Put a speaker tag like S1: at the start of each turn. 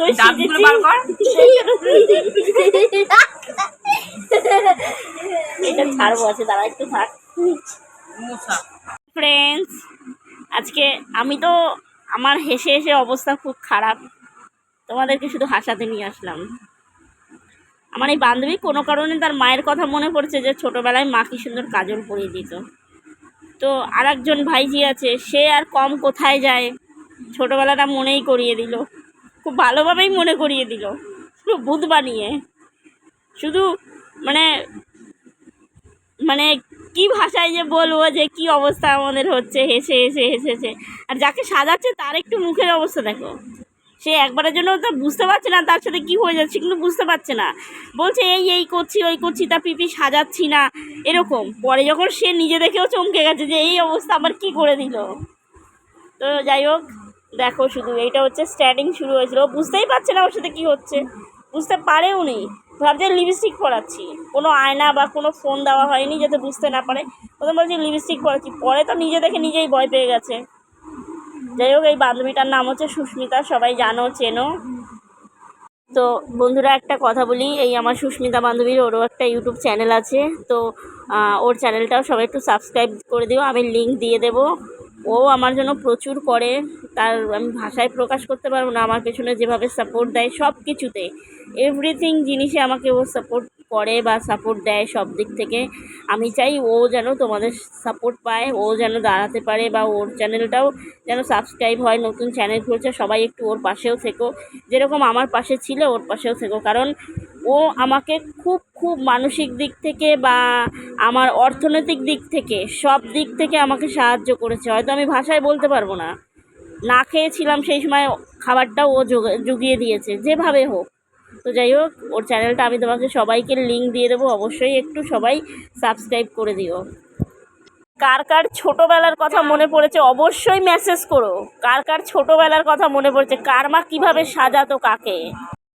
S1: সুন্দর
S2: দাঁতগুলো বার কর।
S1: এটা ছাড়বো আছে দাঁড়া একটু থাক। ফ্রেন্ডস আজকে আমি তো আমার হেসে হেসে অবস্থা খুব খারাপ। তোমাদেরকে শুধু হাসাতে নিয়ে আসলাম। আমার এই বান্ধবী কোনো কারণে তার মায়ের কথা মনে পড়ছে যে ছোটোবেলায় মা কি সুন্দর কাজল পরিয়ে দিত। তো আর একজন ভাইজি আছে সে আর কম কোথায় যায়? ছোটোবেলাটা মনেই করিয়ে দিল। খুব ভালোভাবেই মনে করিয়ে দিল। শুধু ভূত বানিয়ে। শুধু মানে মানে কি ভাষায় যে বলব যে কি অবস্থা আমাদের হচ্ছে, হেসে হেসে হেসেছে আর যাকে সাজাচ্ছে তার একটু মুখের অবস্থা দেখো। সে একবারের জন্য তো বুঝতে পারছে না তার সাথে কি হয়ে যাচ্ছে, কিন্তু বুঝতে পারছে না। বলছে, এই এই করছি, ওই করছি, তা পিপি সাজাচ্ছি না। এরকম। পরে যখন সে নিজে দেখেও চমকে গেছে যে, এই অবস্থা আবার কি করে দিল? তো যাই হোক দেখো শুধু, এইটা হচ্ছে স্ট্যান্ডিং শুরু হয়েছিল। ও বুঝতেই পারছে না ওর সাথে কী হচ্ছে? বুঝতে পারেও নি। ভাবছে লিপস্টিক পরাচ্ছি। কোনো আয়না বা কোনো ফোন দেওয়া হয়নি যাতে বুঝতে না পারে। প্রথম বলছি লিপস্টিক পরাচ্ছি। পরে তো নিজে দেখে নিজেই ভয় পেয়ে গেছে। যাই হোক, এই বান্ধবীটার নাম হচ্ছে সুস্মিতা, সবাই জানো, চেনো। তো বন্ধুরা, একটা কথা বলি, এই আমার সুস্মিতা বান্ধবীর ওরও একটা ইউটিউব চ্যানেল আছে। তো ওর চ্যানেলটাও সবাই একটু সাবস্ক্রাইব করে দিও। আমি লিঙ্ক দিয়ে দেবো। ও আমার জন্য প্রচুর করে তার আমি ভাষায় প্রকাশ করতে পারব না, আমার পেছনে যেভাবে সাপোর্ট দেয় সব কিছুতে এভরিথিং জিনিসে আমাকে ও সাপোর্ট করে বা সাপোর্ট দেয় সব দিক থেকে। আমি চাই ও যেন তোমাদের সাপোর্ট পায়, ও যেন দাঁড়াতে পারে বা ওর চ্যানেলটাও যেন সাবস্ক্রাইব হয়, নতুন চ্যানেল খুলছে, সবাই একটু ওর পাশেও থেকো। যেরকম আমার পাশে ছিল, ওর পাশেও থেকো। কারণ ও আমাকে খুব খুব মানসিক দিক থেকে বা আমার অর্থনৈতিক দিক থেকে সব দিক থেকে আমাকে সাহায্য করেছে। হয়তো আমি ভাষায় বলতে পারব না। না খেয়েছিলাম সেই সময় খাবারটাও ও জুগিয়ে দিয়েছে, যেভাবে হোক। তো যাই হোক, ওর চ্যানেলটা আমি তোমাকে সবাইকে লিঙ্ক দিয়ে দেবো, অবশ্যই একটু সবাই সাবস্ক্রাইব করে দিও। কার কার ছোটোবেলার কথা মনে পড়েছে অবশ্যই মেসেজ করো। কার কার ছোটোবেলার কথা মনে পড়েছে, কার মা কীভাবে সাজাতো কাকে।